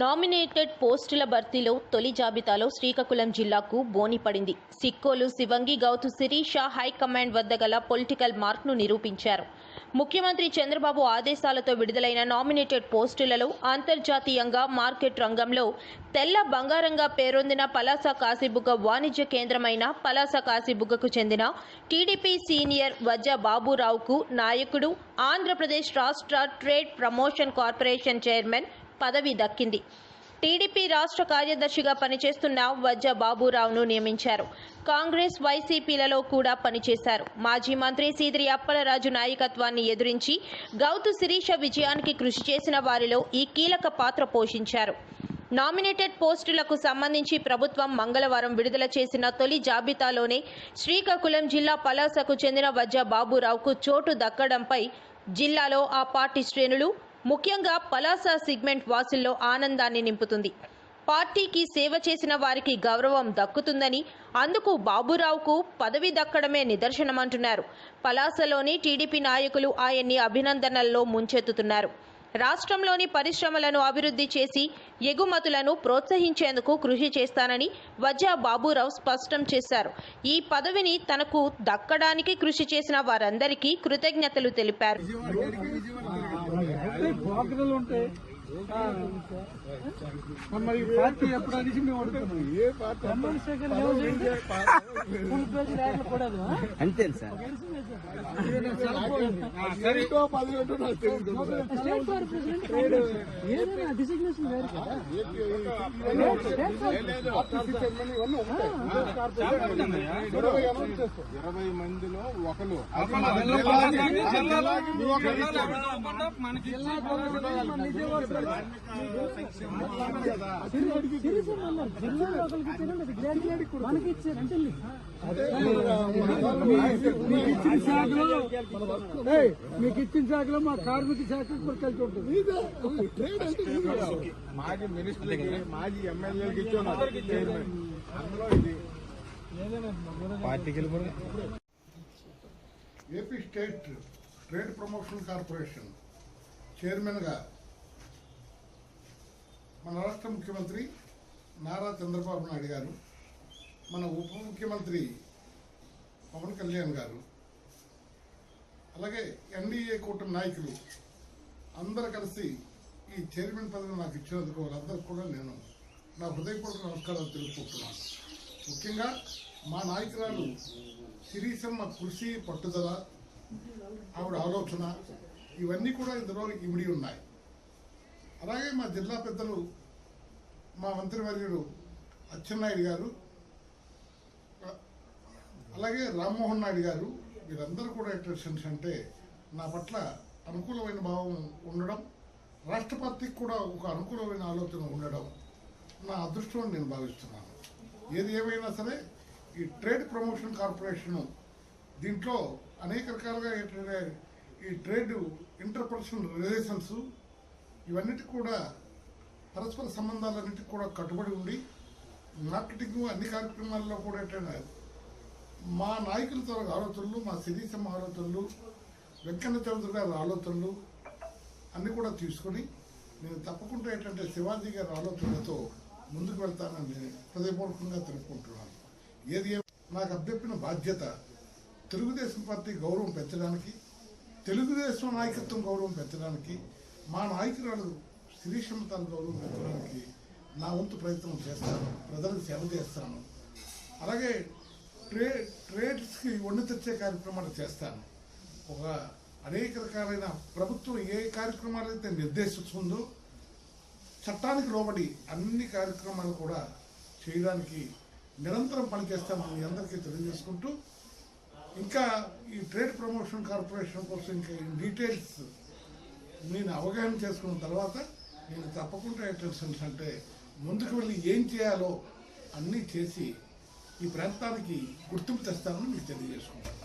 Nominated పోస్టుల భర్తీలో తొలి జాబితాలో శ్రీకాకుళం జిల్లాకు బోని పడింది. సిక్కోలు శివంగి గౌతు శిరీష హైకమాండ్ వద్ద గల పొలిటికల్ మార్క్ను నిరూపించారు. ముఖ్యమంత్రి చంద్రబాబు ఆదేశాలతో విడుదలైన నామినేటెడ్ పోస్టులలో అంతర్జాతీయంగా మార్కెట్ రంగంలో తెల్ల బంగారంగా పేరొందిన పలాస కాశీబుగ్గ వాణిజ్య కేంద్రమైన పలాస కాశీబుగ్గకు చెందిన టీడీపీ సీనియర్ వజ్జ బాబురావుకు నాయకుడు ఆంధ్రప్రదేశ్ రాష్ట్ర ట్రేడ్ ప్రమోషన్ కార్పొరేషన్ చైర్మన్ పదవి దక్కింది. టీడీపీ రాష్ట్ర కార్యదర్శిగా పనిచేస్తున్న వజ్జ బాబురావును నియమించారు. కాంగ్రెస్ వైసీపీలలో కూడా పనిచేశారు. మాజీ మంత్రి సీదిరి అప్పలరాజు నాయకత్వాన్ని ఎదురించి గౌతు శిరీష విజయానికి కృషి చేసిన వారిలో ఈ కీలక పాత్ర పోషించారు. నామినేటెడ్ పోస్టులకు సంబంధించి ప్రభుత్వం మంగళవారం విడుదల చేసిన తొలి జాబితాలోనే శ్రీకాకుళం జిల్లా పలాసకు చెందిన వజ్జ బాబురావుకు చోటు దక్కడంపై జిల్లాలో ఆ పార్టీ శ్రేణులు ముఖ్యంగా పలాస సిగ్మెంట్ వాసుల్లో ఆనందాన్ని నింపుతుంది. పార్టీకి సేవ చేసిన వారికి గౌరవం దక్కుతుందని అందుకు బాబురావుకు పదవి దక్కడమే నిదర్శనమంటున్నారు. పలాసలోని టీడీపీ నాయకులు ఆయన్ని అభినందనల్లో ముంచెత్తుతున్నారు. రాష్ట్రంలోని పరిశ్రమలను అభివృద్ధి చేసి ఎగుమతులను ప్రోత్సహించేందుకు కృషి చేస్తానని వజ్జా బాబురావు స్పష్టం చేశారు. ఈ పదవిని తనకు దక్కడానికి కృషి చేసిన వారందరికీ కృతజ్ఞతలు తెలిపారు. మరి పార్టీ ఎప్పుడు అనేసి మేము అడుగుతున్నాం ఏ పార్టీ చంద్రశేఖర్ ఫుల్ పేజ్ ల్యాండ్లు కూడదు అంతే సార్ ఏదైనా డిసిగ్నేషన్ వేరు కదా ఇరవై మందిలో ఒకరు జిల్లాలో మనకి ఇచ్చారు అంటే మీకు ఇచ్చిన శాఖలో మీకు ఇచ్చిన శాఖలో మా కార్మిక శాఖ కూడా కలిసి ఉంటుంది మాజీ మినిస్టర్లకి మాజీ ఎమ్మెల్యేలకి ఇచ్చాను అందులో ఇది పార్టీకి AP state trade promotion corporation చైర్మన్గా మన రాష్ట్ర ముఖ్యమంత్రి నారా చంద్రబాబు నాయుడు గారు మన ఉప ముఖ్యమంత్రి పవన్ కళ్యాణ్ గారు అలాగే ఎన్డీఏ కూటమి నాయకులు అందరు కలిసి ఈ చైర్మన్ పదవి నాకు ఇచ్చినందుకు వాళ్ళందరికీ కూడా నేను నా హృదయపూర్వక నమస్కారాలు తెలుపుకుంటున్నాను. ముఖ్యంగా మా నాయకురాలు సిరీసమ్మ కృషి పట్టుదల ఆవిడ ఆలోచన ఇవన్నీ కూడా ఇందులో ఇమిడి ఉన్నాయి. అలాగే మా జిల్లా పెద్దలు మా మంత్రివర్యుడు అచ్చెన్నాయుడు గారు అలాగే రామ్మోహన్ నాయుడు గారు వీరందరూ కూడా ఎట్రెషన్స్ అంటే నా పట్ల అనుకూలమైన భావం ఉండడం రాష్ట్ర పార్టీకి కూడా ఒక అనుకూలమైన ఆలోచన ఉండడం నా అదృష్టం నేను భావిస్తున్నాను. ఏది ఏమైనా సరే ఈ ట్రేడ్ ప్రమోషన్ కార్పొరేషన్ దీంట్లో అనేక రకాలుగా ఏంటంటే ఈ ట్రేడ్ ఇంటర్పర్సనల్ రిలేషన్స్ ఇవన్నిటి కూడా పరస్పర సంబంధాలన్నిటికీ కూడా కట్టుబడి ఉండి మార్కెటింగ్ అన్ని కార్యక్రమాల్లో కూడా ఏంటంటే మా నాయకులతో ఆలోచనలు మా శిరీసమ్మ ఆలోచనలు వెంకన్న చౌదరి గారి ఆలోచనలు అన్నీ కూడా తీసుకొని నేను తప్పకుండా ఏంటంటే శివాజీ గారి ఆలోచనలతో ముందుకు వెళ్తానని నేను హృదయపూర్వకంగా తెలుపుకుంటున్నాను. ఏది నాకు అభ్యర్థిన బాధ్యత తెలుగుదేశం పార్టీ గౌరవం పెంచడానికి తెలుగుదేశం నాయకత్వం గౌరవం పెంచడానికి మా నాయకురాలు శిరీషమ్మ తన గౌరవం పెంచడానికి నా వంతు ప్రయత్నం చేస్తాను. ప్రజలకు సేవ చేస్తాను. అలాగే ట్రే ట్రేడ్స్కి వండి తెచ్చే కార్యక్రమాలు చేస్తాను. ఒక అనేక రకాలైన ప్రభుత్వం ఏ కార్యక్రమాలు అయితే నిర్దేశిస్తుందో చట్టానికి లోబడి అన్ని కార్యక్రమాలు కూడా చేయడానికి నిరంతరం పనిచేస్తామని మీ అందరికీ తెలియజేసుకుంటూ ఇంకా ఈ ట్రేడ్ ప్రమోషన్ కార్పొరేషన్ కోసం ఇంకా డీటెయిల్స్ నేను అవగాహన చేసుకున్న తర్వాత నేను తప్పకుండా ఎట్లా అంటే ముందుకు వెళ్ళి ఏం చేయాలో అన్నీ చేసి ఈ ప్రాంతానికి గుర్తింపు తెస్తానని మీకు తెలియజేసుకుంటాను